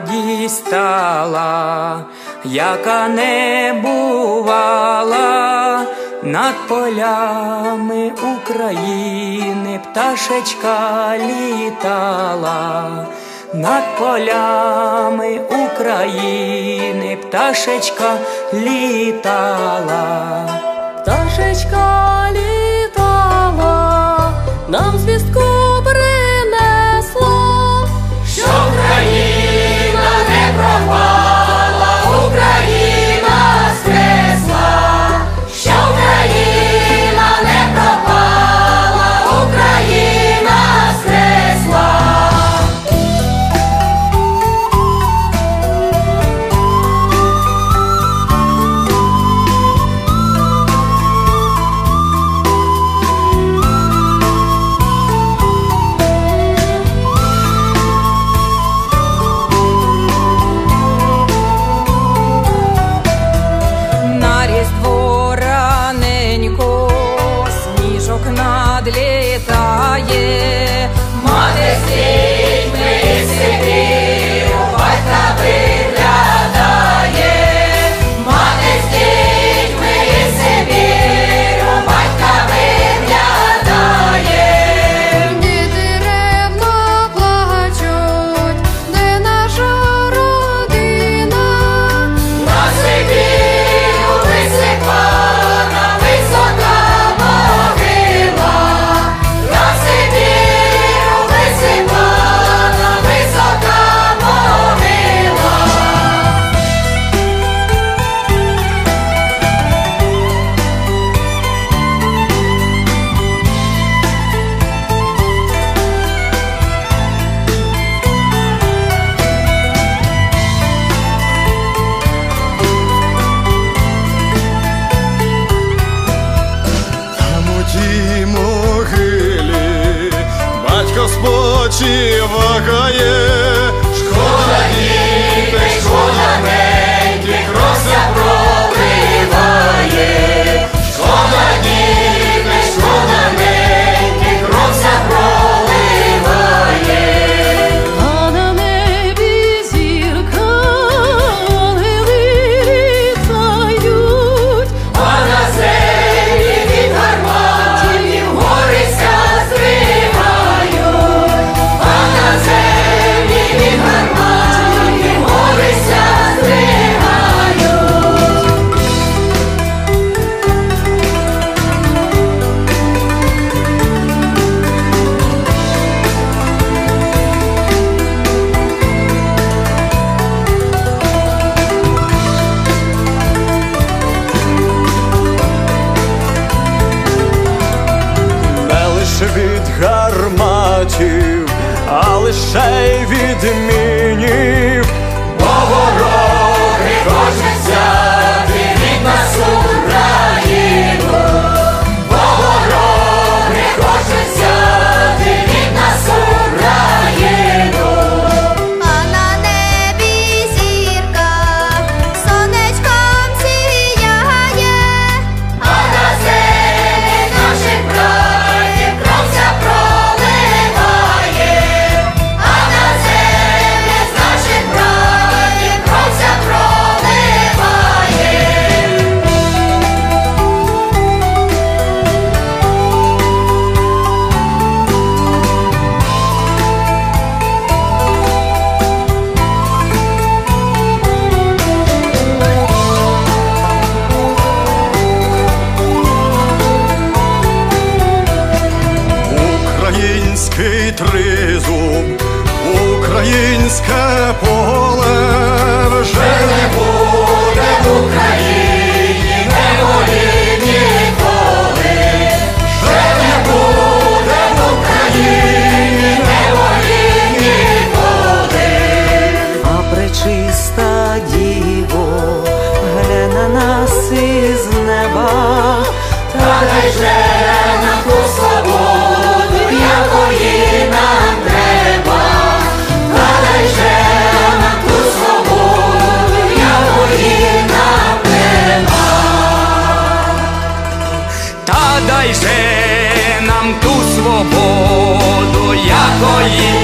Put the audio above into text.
дістала, яка не бувала над полями України, пташечка літала, над полями України, пташечка літала, пташечка. очі вагає. разом українське поле. り